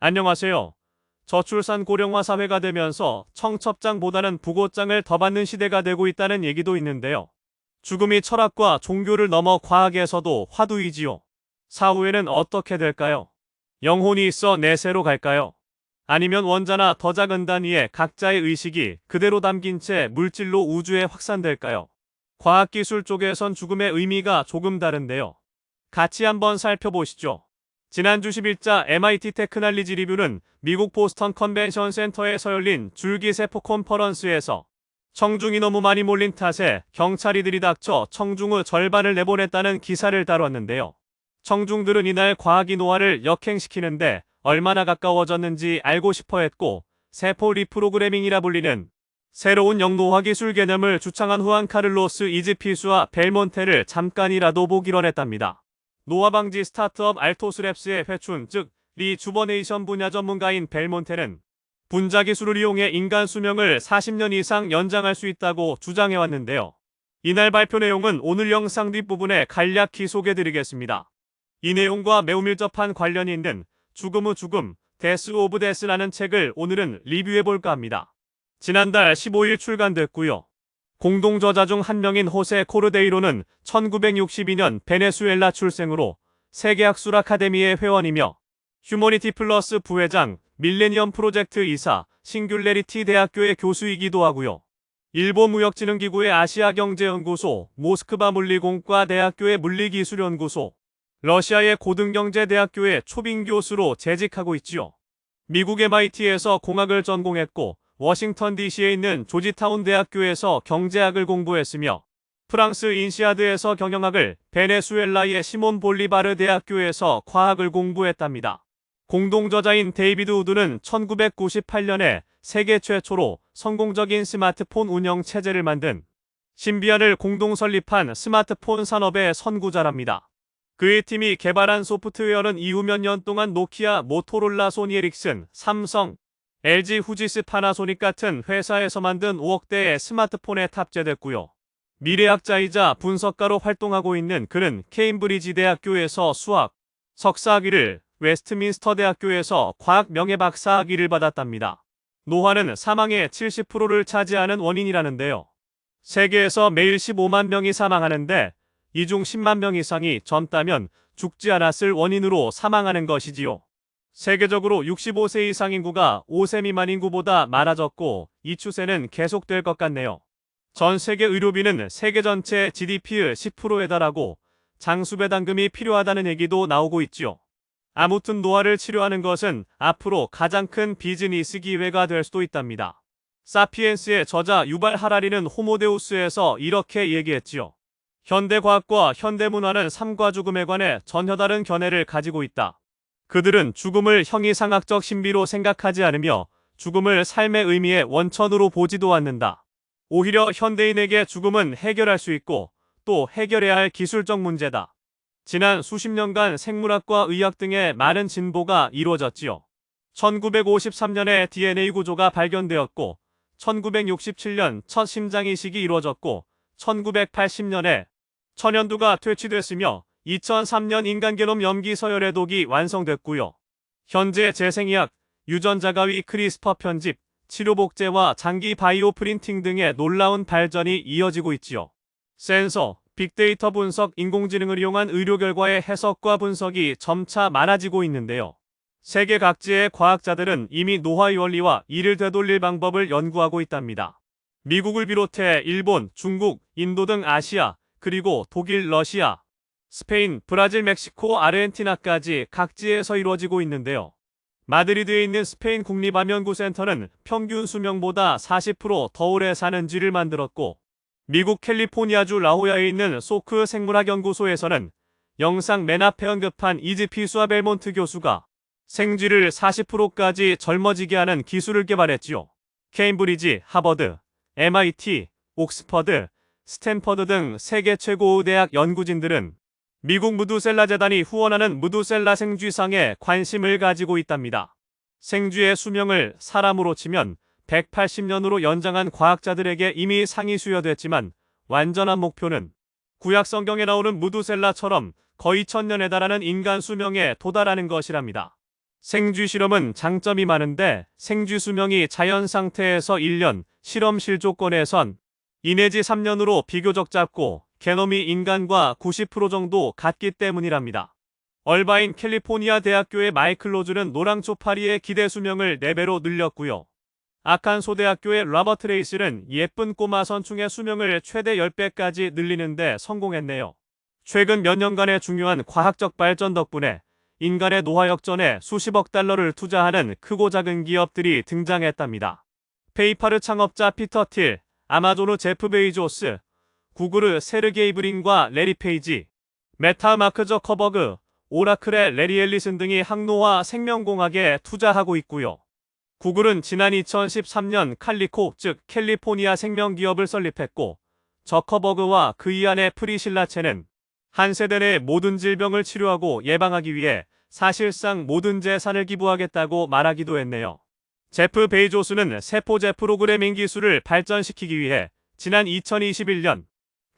안녕하세요. 저출산 고령화 사회가 되면서 청첩장보다는 부고장을 더 받는 시대가 되고 있다는 얘기도 있는데요. 죽음이 철학과 종교를 넘어 과학에서도 화두이지요. 사후에는 어떻게 될까요? 영혼이 있어 내세로 갈까요? 아니면 원자나 더 작은 단위의 각자의 의식이 그대로 담긴 채 물질로 우주에 확산될까요? 과학기술 쪽에선 죽음의 의미가 조금 다른데요. 같이 한번 살펴보시죠. 지난주 10일자 MIT 테크놀리지 리뷰는 미국 보스턴 컨벤션 센터에서 열린 줄기세포 컨퍼런스에서 청중이 너무 많이 몰린 탓에 경찰이 들이닥쳐 청중의 절반을 내보냈다는 기사를 다뤘는데요. 청중들은 이날 과학이 노화를 역행시키는데 얼마나 가까워졌는지 알고 싶어 했고 세포 리프로그래밍이라 불리는 새로운 영노화 기술 개념을 주창한 후안 카를로스 이즈피수와 벨몬테를 잠깐이라도 보기로 했답니다. 노화 방지 스타트업 알토스랩스의 회춘 즉 리주버네이션 분야 전문가인 벨몬테는 분자 기술을 이용해 인간 수명을 40년 이상 연장할 수 있다고 주장해 왔는데요. 이날 발표 내용은 오늘 영상 뒷부분에 간략히 소개드리겠습니다. 이 내용과 매우 밀접한 관련이 있는 죽음의 죽음, 데스 오브 데스라는 책을 오늘은 리뷰해 볼까 합니다. 지난달 15일 출간됐고요. 공동 저자 중 한 명인 호세 코르데이로는 1962년 베네수엘라 출생으로 세계학술 아카데미의 회원이며 휴머니티 플러스 부회장, 밀레니엄 프로젝트 이사, 싱귤레리티 대학교의 교수이기도 하고요. 일본 무역진흥기구의 아시아경제연구소, 모스크바 물리공과 대학교의 물리기술연구소, 러시아의 고등경제대학교의 초빙 교수로 재직하고 있지요. 미국 MIT에서 공학을 전공했고 워싱턴 DC에 있는 조지타운 대학교에서 경제학을 공부했으며 프랑스 인시아드에서 경영학을 베네수엘라의 시몬 볼리바르 대학교에서 과학을 공부했답니다. 공동저자인 데이비드 우드는 1998년에 세계 최초로 성공적인 스마트폰 운영 체제를 만든 신비안을 공동 설립한 스마트폰 산업의 선구자랍니다. 그의 팀이 개발한 소프트웨어는 이후 몇 년 동안 노키아, 모토롤라, 소니 에릭슨, 삼성, LG 후지스 파나소닉 같은 회사에서 만든 5억대의 스마트폰에 탑재됐고요. 미래학자이자 분석가로 활동하고 있는 그는 케임브리지 대학교에서 수학, 석사학위를 웨스트민스터 대학교에서 과학 명예박사학위를 받았답니다. 노화는 사망의 70%를 차지하는 원인이라는데요. 세계에서 매일 15만 명이 사망하는데 이 중 10만 명 이상이 젊다면 죽지 않았을 원인으로 사망하는 것이지요. 세계적으로 65세 이상 인구가 5세 미만 인구보다 많아졌고 이 추세는 계속될 것 같네요. 전 세계 의료비는 세계 전체 GDP의 10%에 달하고 장수배 당금이 필요하다는 얘기도 나오고 있지요. 아무튼 노화를 치료하는 것은 앞으로 가장 큰 비즈니스 기회가 될 수도 있답니다. 사피엔스의 저자 유발 하라리는 호모데우스에서 이렇게 얘기했지요. 현대과학과 현대문화는 삶과 죽음에 관해 전혀 다른 견해를 가지고 있다. 그들은 죽음을 형이상학적 신비로 생각하지 않으며 죽음을 삶의 의미의 원천으로 보지도 않는다. 오히려 현대인에게 죽음은 해결할 수 있고 또 해결해야 할 기술적 문제다. 지난 수십 년간 생물학과 의학 등의 많은 진보가 이루어졌지요. 1953년에 DNA 구조가 발견되었고 1967년 첫 심장 이식이 이루어졌고 1980년에 천연두가 퇴치됐으며 2003년 인간 게놈 염기 서열의 독이 완성됐고요. 현재 재생의학, 유전자가위 크리스퍼 편집, 치료 복제와 장기 바이오 프린팅 등의 놀라운 발전이 이어지고 있지요. 센서, 빅데이터 분석, 인공지능을 이용한 의료 결과의 해석과 분석이 점차 많아지고 있는데요. 세계 각지의 과학자들은 이미 노화의 원리와 이를 되돌릴 방법을 연구하고 있답니다. 미국을 비롯해 일본, 중국, 인도 등 아시아, 그리고 독일, 러시아, 스페인, 브라질, 멕시코, 아르헨티나까지 각지에서 이루어지고 있는데요. 마드리드에 있는 스페인 국립암연구센터는 평균 수명보다 40%더 오래 사는 쥐를 만들었고, 미국 캘리포니아주 라호야에 있는 소크 생물학연구소에서는 영상 맨 앞에 언급한 이즈피 수아 벨몬트 교수가 생쥐를 40%까지 젊어지게 하는 기술을 개발했지요. 케임브리지, 하버드, MIT, 옥스퍼드, 스탠퍼드 등 세계 최고의 대학 연구진들은 미국 무두셀라 재단이 후원하는 무두셀라 생쥐상에 관심을 가지고 있답니다. 생쥐의 수명을 사람으로 치면 180년으로 연장한 과학자들에게 이미 상이 수여됐지만 완전한 목표는 구약 성경에 나오는 무두셀라처럼 거의 천년에 달하는 인간 수명에 도달하는 것이랍니다. 생쥐 실험은 장점이 많은데 생쥐 수명이 자연 상태에서 1년, 실험실 조건에선 2 내지 3년으로 비교적 짧고 게놈이 인간과 90% 정도 같기 때문이랍니다. 얼바인 캘리포니아 대학교의 마이클 로즈는 노랑 초파리의 기대 수명을 4배로 늘렸고요. 아칸소 대학교의 라버트 레이스는 예쁜 꼬마 선충의 수명을 최대 10배까지 늘리는데 성공했네요. 최근 몇 년간의 중요한 과학적 발전 덕분에 인간의 노화 역전에 수십억 달러를 투자하는 크고 작은 기업들이 등장했답니다. 페이파르 창업자 피터 틸, 아마존의 제프 베이조스, 구글의 세르게이 브린과 레리 페이지, 메타 마크 저커버그, 오라클의 레리 앨리슨 등이 항노화 생명공학에 투자하고 있고요. 구글은 지난 2013년 칼리코 즉 캘리포니아 생명기업을 설립했고 저커버그와 그이 안의 프리실라 체는 한 세대 내 모든 질병을 치료하고 예방하기 위해 사실상 모든 재산을 기부하겠다고 말하기도 했네요. 제프 베이조스는 세포제 프로그래밍 기술을 발전시키기 위해 지난 2021년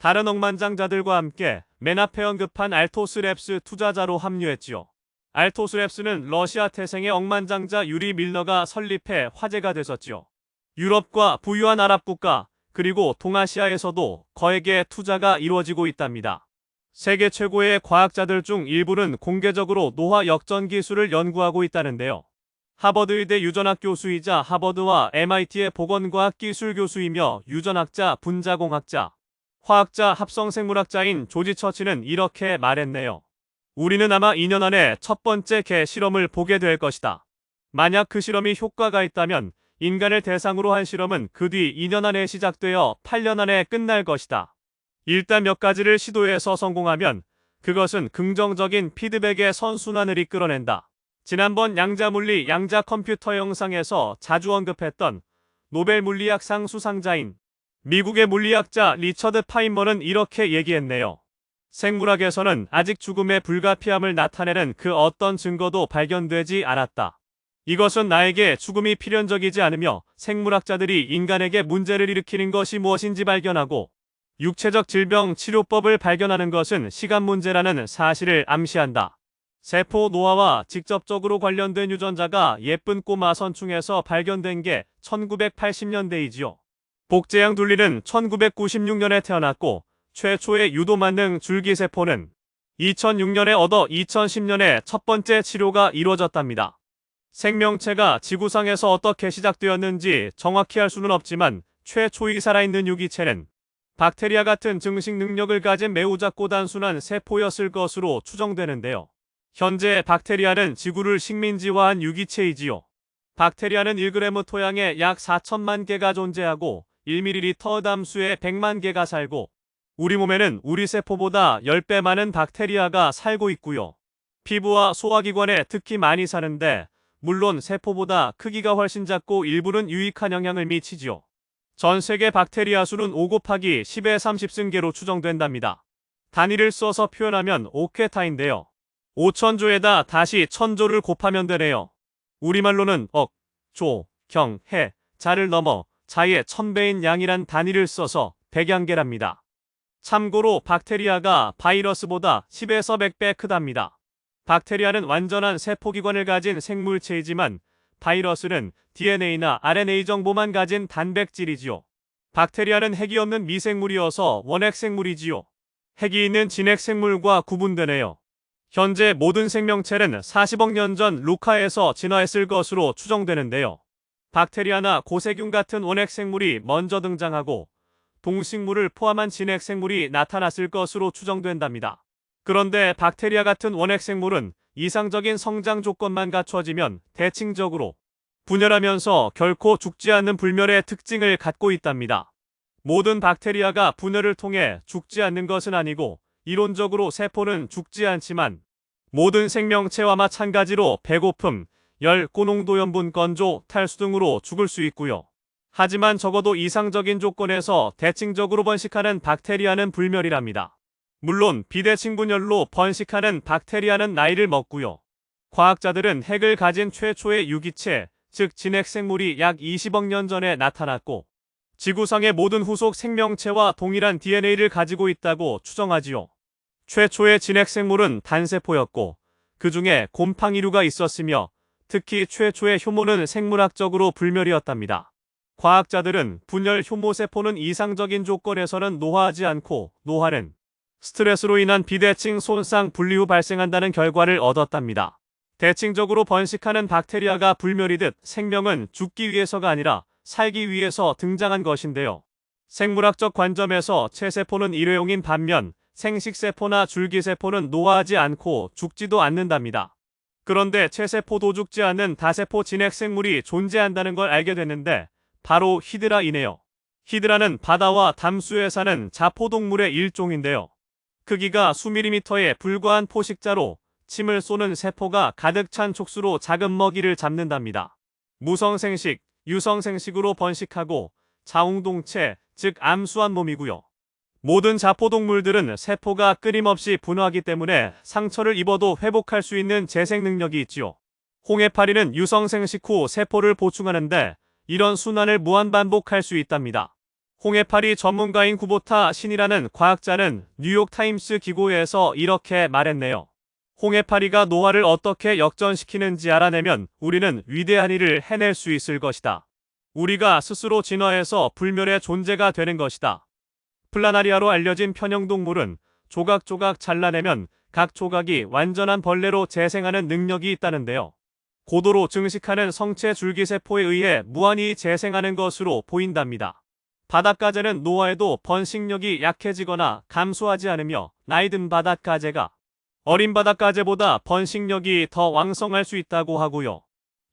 다른 억만장자들과 함께 맨 앞에 언급한 알토스랩스 투자자로 합류했지요. 알토스랩스는 러시아 태생의 억만장자 유리 밀러가 설립해 화제가 됐었지요. 유럽과 부유한 아랍 국가 그리고 동아시아에서도 거액의 투자가 이루어지고 있답니다. 세계 최고의 과학자들 중 일부는 공개적으로 노화 역전 기술을 연구하고 있다는데요. 하버드의대 유전학 교수이자 하버드와 MIT의 보건과학 기술 교수이며 유전학자, 분자공학자, 화학자, 합성생물학자인 조지 처치는 이렇게 말했네요. 우리는 아마 2년 안에 첫 번째 개 실험을 보게 될 것이다. 만약 그 실험이 효과가 있다면 인간을 대상으로 한 실험은 그 뒤 2년 안에 시작되어 8년 안에 끝날 것이다. 일단 몇 가지를 시도해서 성공하면 그것은 긍정적인 피드백의 선순환을 이끌어낸다. 지난번 양자 물리 양자 컴퓨터 영상에서 자주 언급했던 노벨 물리학상 수상자인 미국의 물리학자 리처드 파인머는 이렇게 얘기했네요. 생물학에서는 아직 죽음의 불가피함을 나타내는 그 어떤 증거도 발견되지 않았다. 이것은 나에게 죽음이 필연적이지 않으며 생물학자들이 인간에게 문제를 일으키는 것이 무엇인지 발견하고 육체적 질병 치료법을 발견하는 것은 시간 문제라는 사실을 암시한다. 세포 노화와 직접적으로 관련된 유전자가 예쁜 꼬마 선충에서 발견된 게 1980년대이지요. 복제양 둘리는 1996년에 태어났고 최초의 유도 만능 줄기세포는 2006년에 얻어 2010년에 첫 번째 치료가 이루어졌답니다. 생명체가 지구상에서 어떻게 시작되었는지 정확히 할 수는 없지만 최초의 살아있는 유기체는 박테리아 같은 증식 능력을 가진 매우 작고 단순한 세포였을 것으로 추정되는데요. 현재 박테리아는 지구를 식민지화한 유기체이지요. 박테리아는 1g 토양에 약 4천만 개가 존재하고 1ml 담수에 100만 개가 살고 우리 몸에는 우리 세포보다 10배 많은 박테리아가 살고 있고요. 피부와 소화기관에 특히 많이 사는데 물론 세포보다 크기가 훨씬 작고 일부는 유익한 영향을 미치지요. 전 세계 박테리아 수는 5 곱하기 10의 30승계로 추정된답니다. 단위를 써서 표현하면 5퀘타인데요. 5천조에다 다시 천조를 곱하면 되네요. 우리말로는 억, 조, 경, 해, 자를 넘어 자의 천배인 양이란 단위를 써서 백양계랍니다. 참고로 박테리아가 바이러스보다 10에서 100배 크답니다. 박테리아는 완전한 세포기관을 가진 생물체이지만 바이러스는 DNA나 RNA 정보만 가진 단백질이지요. 박테리아는 핵이 없는 미생물이어서 원핵생물이지요. 핵이 있는 진핵생물과 구분되네요. 현재 모든 생명체는 40억 년 전 루카에서 진화했을 것으로 추정되는데요. 박테리아나 고세균 같은 원핵 생물이 먼저 등장하고 동식물을 포함한 진핵 생물이 나타났을 것으로 추정된답니다. 그런데 박테리아 같은 원핵 생물은 이상적인 성장 조건만 갖춰지면 대칭적으로 분열하면서 결코 죽지 않는 불멸의 특징을 갖고 있답니다. 모든 박테리아가 분열을 통해 죽지 않는 것은 아니고 이론적으로 세포는 죽지 않지만 모든 생명체와 마찬가지로 배고픔, 열, 고농도염분 건조, 탈수 등으로 죽을 수 있고요. 하지만 적어도 이상적인 조건에서 대칭적으로 번식하는 박테리아는 불멸이랍니다. 물론 비대칭 분열로 번식하는 박테리아는 나이를 먹고요. 과학자들은 핵을 가진 최초의 유기체, 즉 진핵생물이 약 20억 년 전에 나타났고 지구상의 모든 후속 생명체와 동일한 DNA를 가지고 있다고 추정하지요. 최초의 진핵생물은 단세포였고 그 중에 곰팡이류가 있었으며 특히 최초의 효모는 생물학적으로 불멸이었답니다. 과학자들은 분열 효모세포는 이상적인 조건에서는 노화하지 않고 노화는 스트레스로 인한 비대칭 손상 분리 후 발생한다는 결과를 얻었답니다. 대칭적으로 번식하는 박테리아가 불멸이듯 생명은 죽기 위해서가 아니라 살기 위해서 등장한 것인데요. 생물학적 관점에서 체세포는 일회용인 반면 생식세포나 줄기세포는 노화하지 않고 죽지도 않는답니다. 그런데 체세포도 죽지 않는 다세포 진핵 생물이 존재한다는 걸 알게 됐는데 바로 히드라이네요. 히드라는 바다와 담수에 사는 자포동물의 일종인데요. 크기가 수밀리미터에 불과한 포식자로 침을 쏘는 세포가 가득 찬 촉수로 작은 먹이를 잡는답니다. 무성생식, 유성생식으로 번식하고 자웅동체, 즉 암수한 몸이고요. 모든 자포동물들은 세포가 끊임없이 분화하기 때문에 상처를 입어도 회복할 수 있는 재생 능력이 있지요. 홍해파리는 유성생식 후 세포를 보충하는데 이런 순환을 무한반복할 수 있답니다. 홍해파리 전문가인 구보타 신이라는 과학자는 뉴욕타임스 기고에서 이렇게 말했네요. 홍해파리가 노화를 어떻게 역전시키는지 알아내면 우리는 위대한 일을 해낼 수 있을 것이다. 우리가 스스로 진화해서 불멸의 존재가 되는 것이다. 플라나리아로 알려진 편형동물은 조각조각 잘라내면 각 조각이 완전한 벌레로 재생하는 능력이 있다는데요. 고도로 증식하는 성체 줄기세포에 의해 무한히 재생하는 것으로 보인답니다. 바닷가재는 노화에도 번식력이 약해지거나 감소하지 않으며 나이든 바닷가재가 어린 바닷가재보다 번식력이 더 왕성할 수 있다고 하고요.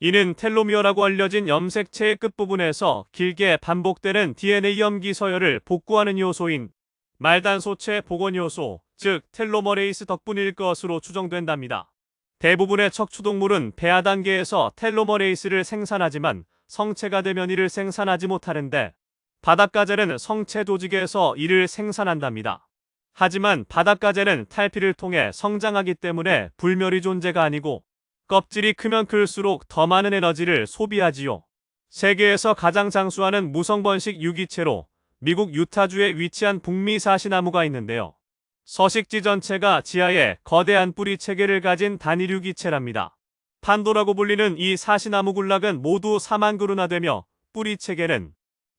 이는 텔로미어라고 알려진 염색체의 끝부분에서 길게 반복되는 DNA 염기 서열을 복구하는 요소인 말단소체 복원 요소, 즉 텔로머레이스 덕분일 것으로 추정된답니다. 대부분의 척추동물은 배아 단계에서 텔로머레이스를 생산하지만 성체가 되면 이를 생산하지 못하는데 바닷가재는 성체 조직에서 이를 생산한답니다. 하지만 바닷가재는 탈피를 통해 성장하기 때문에 불멸이 존재가 아니고 껍질이 크면 클수록 더 많은 에너지를 소비하지요. 세계에서 가장 장수하는 무성번식 유기체로 미국 유타주에 위치한 북미 사시나무가 있는데요. 서식지 전체가 지하에 거대한 뿌리 체계를 가진 단일 유기체랍니다. 판도라고 불리는 이 사시나무 군락은 모두 4만 그루나 되며 뿌리 체계는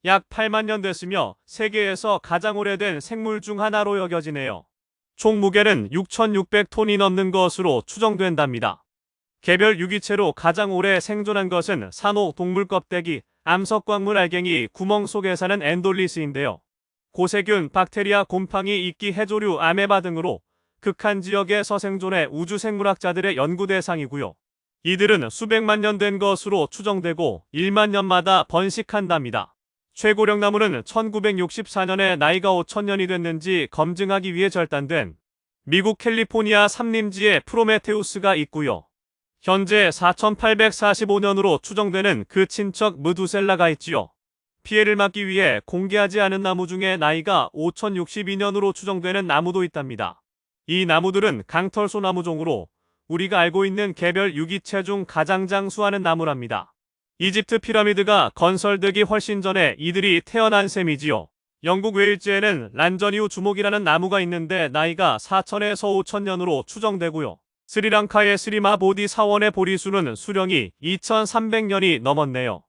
약 8만 년 됐으며 세계에서 가장 오래된 생물 중 하나로 여겨지네요. 총 무게는 6,600톤이 넘는 것으로 추정된답니다. 개별 유기체로 가장 오래 생존한 것은 산호 동물 껍데기, 암석광물 알갱이 구멍 속에 사는 엔돌리스인데요. 고세균, 박테리아, 곰팡이, 이끼, 해조류, 아메바 등으로 극한 지역에서 생존해 우주 생물학자들의 연구 대상이고요. 이들은 수백만 년 된 것으로 추정되고 1만 년마다 번식한답니다. 최고령 나무는 1964년에 나이가 5천년이 됐는지 검증하기 위해 절단된 미국 캘리포니아 삼림지에 프로메테우스가 있고요. 현재 4845년으로 추정되는 그 친척 무두셀라가 있지요. 피해를 막기 위해 공개하지 않은 나무 중에 나이가 5062년으로 추정되는 나무도 있답니다. 이 나무들은 강털소나무종으로 우리가 알고 있는 개별 유기체 중 가장 장수하는 나무랍니다. 이집트 피라미드가 건설되기 훨씬 전에 이들이 태어난 셈이지요. 영국 웨일즈에는 란전 이후 주목이라는 나무가 있는데 나이가 4천에서 5천년으로 추정되고요. 스리랑카의 스리마 보디 사원의 보리수는 수령이 2300년이 넘었네요.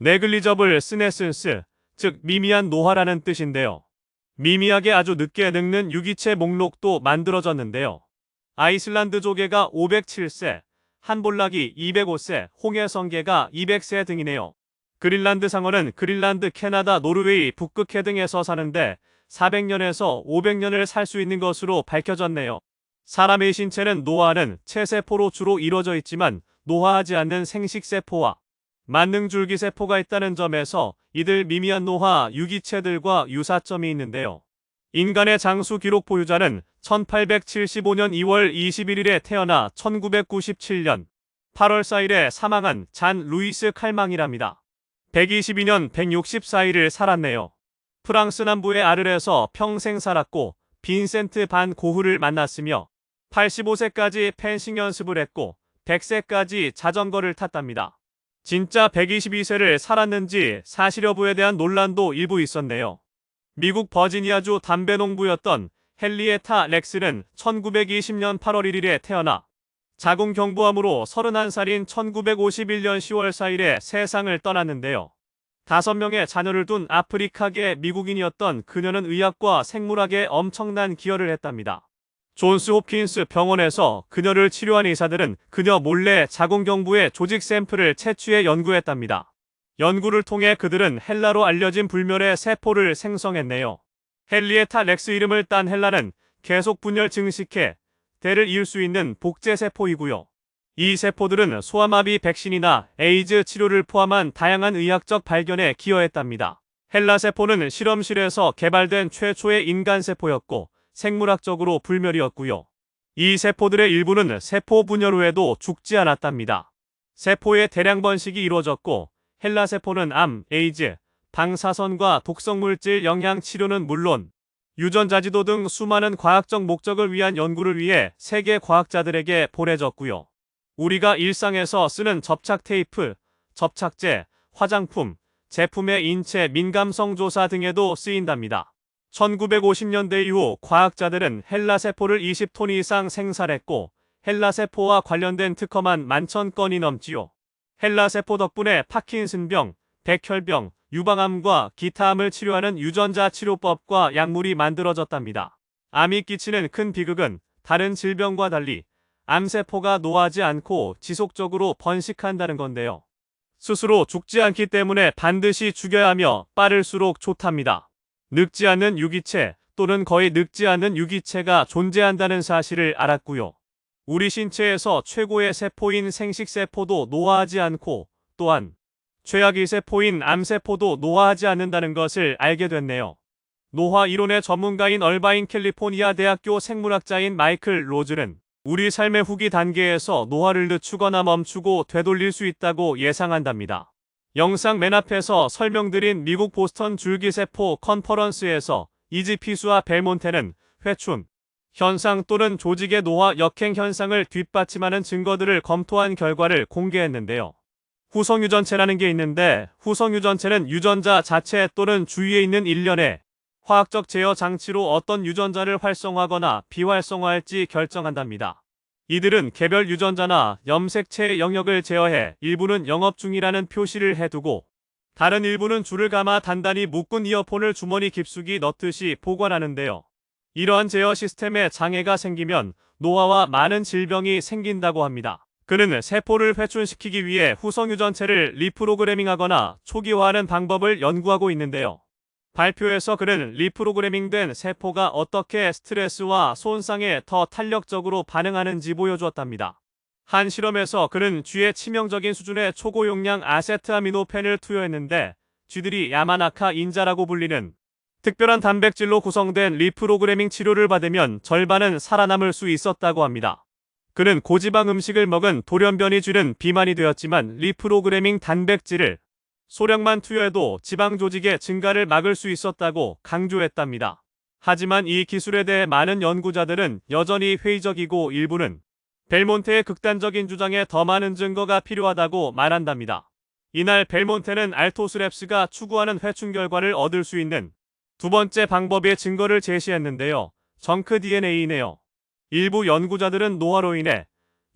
네글리저블 스네슨스, 즉 미미한 노화라는 뜻인데요. 미미하게 아주 늦게 늙는 유기체 목록도 만들어졌는데요. 아이슬란드 조개가 507세, 한볼락이 205세, 홍해성게가 200세 등이네요. 그린란드 상어는 그린란드, 캐나다, 노르웨이, 북극해 등에서 사는데 400년에서 500년을 살 수 있는 것으로 밝혀졌네요. 사람의 신체는 노화는 체세포로 주로 이루어져 있지만 노화하지 않는 생식세포와 만능줄기세포가 있다는 점에서 이들 미미한 노화 유기체들과 유사점이 있는데요. 인간의 장수 기록 보유자는 1875년 2월 21일에 태어나 1997년 8월 4일에 사망한 잔 루이스 칼망이랍니다. 122년 164일을 살았네요. 프랑스 남부의 아르에서 평생 살았고 빈센트 반 고흐를 만났으며 85세까지 펜싱 연습을 했고 100세까지 자전거를 탔답니다. 진짜 122세를 살았는지 사실 여부에 대한 논란도 일부 있었네요. 미국 버지니아주 담배 농부였던 헨리에타 렉스는 1920년 8월 1일에 태어나 자궁 경부암으로 31살인 1951년 10월 4일에 세상을 떠났는데요. 다섯 명의 자녀를 둔 아프리카계 미국인이었던 그녀는 의학과 생물학에 엄청난 기여를 했답니다. 존스 홉킨스 병원에서 그녀를 치료한 의사들은 그녀 몰래 자궁경부의 조직 샘플을 채취해 연구했답니다. 연구를 통해 그들은 헬라로 알려진 불멸의 세포를 생성했네요. 헨리에타 렉스 이름을 딴 헬라는 계속 분열 증식해 대를 이을 수 있는 복제 세포이고요. 이 세포들은 소아마비 백신이나 에이즈 치료를 포함한 다양한 의학적 발견에 기여했답니다. 헬라 세포는 실험실에서 개발된 최초의 인간 세포였고 생물학적으로 불멸이었고요. 이 세포들의 일부는 세포 분열 후에도 죽지 않았답니다. 세포의 대량 번식이 이루어졌고 헬라 세포는 암, 에이즈, 방사선과 독성물질 영양 치료는 물론 유전자지도 등 수많은 과학적 목적을 위한 연구를 위해 세계 과학자들에게 보내졌고요. 우리가 일상에서 쓰는 접착 테이프, 접착제, 화장품, 제품의 인체 민감성 조사 등에도 쓰인답니다. 1950년대 이후 과학자들은 헬라 세포를 20톤 이상 생산했고 헬라 세포와 관련된 특허만 만천 건이 넘지요. 헬라 세포 덕분에 파킨슨병, 백혈병, 유방암과 기타 암을 치료하는 유전자 치료법과 약물이 만들어졌답니다. 암이 끼치는 큰 비극은 다른 질병과 달리 암세포가 노하지 않고 지속적으로 번식한다는 건데요. 스스로 죽지 않기 때문에 반드시 죽여야 하며 빠를수록 좋답니다. 늙지 않는 유기체 또는 거의 늙지 않는 유기체가 존재한다는 사실을 알았고요. 우리 신체에서 최고의 세포인 생식세포도 노화하지 않고 또한 최악의 세포인 암세포도 노화하지 않는다는 것을 알게 됐네요. 노화 이론의 전문가인 얼바인 캘리포니아 대학교 생물학자인 마이클 로즈는 우리 삶의 후기 단계에서 노화를 늦추거나 멈추고 되돌릴 수 있다고 예상한답니다. 영상 맨 앞에서 설명드린 미국 보스턴 줄기세포 컨퍼런스에서 이지피수와 벨몬테는 회춘, 현상 또는 조직의 노화 역행 현상을 뒷받침하는 증거들을 검토한 결과를 공개했는데요. 후성유전체라는 게 있는데 후성유전체는 유전자 자체 또는 주위에 있는 일련의 화학적 제어 장치로 어떤 유전자를 활성화하거나 비활성화할지 결정한답니다. 이들은 개별 유전자나 염색체의 영역을 제어해 일부는 영업 중이라는 표시를 해두고 다른 일부는 줄을 감아 단단히 묶은 이어폰을 주머니 깊숙이 넣듯이 보관하는데요. 이러한 제어 시스템에 장애가 생기면 노화와 많은 질병이 생긴다고 합니다. 그는 세포를 회춘시키기 위해 후성유전체를 리프로그래밍하거나 초기화하는 방법을 연구하고 있는데요. 발표에서 그는 리프로그래밍된 세포가 어떻게 스트레스와 손상에 더 탄력적으로 반응하는지 보여주었답니다. 한 실험에서 그는 쥐에 치명적인 수준의 초고용량 아세트아미노펜을 투여했는데 쥐들이 야마나카 인자라고 불리는 특별한 단백질로 구성된 리프로그래밍 치료를 받으면 절반은 살아남을 수 있었다고 합니다. 그는 고지방 음식을 먹은 돌연변이 쥐는 비만이 되었지만 리프로그래밍 단백질을 소량만 투여해도 지방 조직의 증가를 막을 수 있었다고 강조했답니다. 하지만 이 기술에 대해 많은 연구자들은 여전히 회의적이고 일부는 벨몬테의 극단적인 주장에 더 많은 증거가 필요하다고 말한답니다. 이날 벨몬테는 알토스랩스가 추구하는 회춘 결과를 얻을 수 있는 두 번째 방법의 증거를 제시했는데요. 정크 DNA이네요. 일부 연구자들은 노화로 인해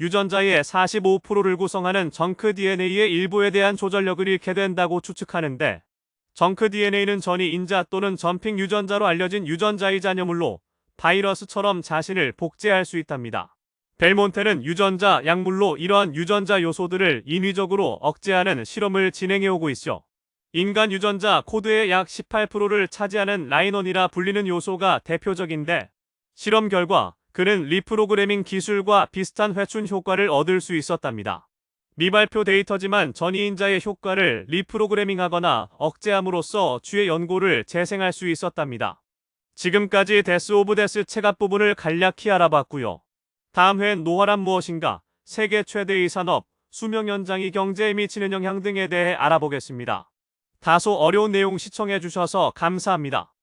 유전자의 45%를 구성하는 정크 DNA의 일부에 대한 조절력을 잃게 된다고 추측하는데 정크 DNA는 전이 인자 또는 점핑 유전자로 알려진 유전자의 잔여물로 바이러스처럼 자신을 복제할 수 있답니다. 벨몬테는 유전자 약물로 이러한 유전자 요소들을 인위적으로 억제하는 실험을 진행해 오고 있죠. 인간 유전자 코드의 약 18%를 차지하는 라인원이라 불리는 요소가 대표적인데 실험 결과 그는 리프로그래밍 기술과 비슷한 회춘 효과를 얻을 수 있었답니다. 미발표 데이터지만 전이인자의 효과를 리프로그래밍하거나 억제함으로써 쥐의 연고를 재생할 수 있었답니다. 지금까지 데스 오브 데스 체갑 부분을 간략히 알아봤고요. 다음 회엔 노화란 무엇인가, 세계 최대의 산업, 수명 연장이 경제에 미치는 영향 등에 대해 알아보겠습니다. 다소 어려운 내용 시청해 주셔서 감사합니다.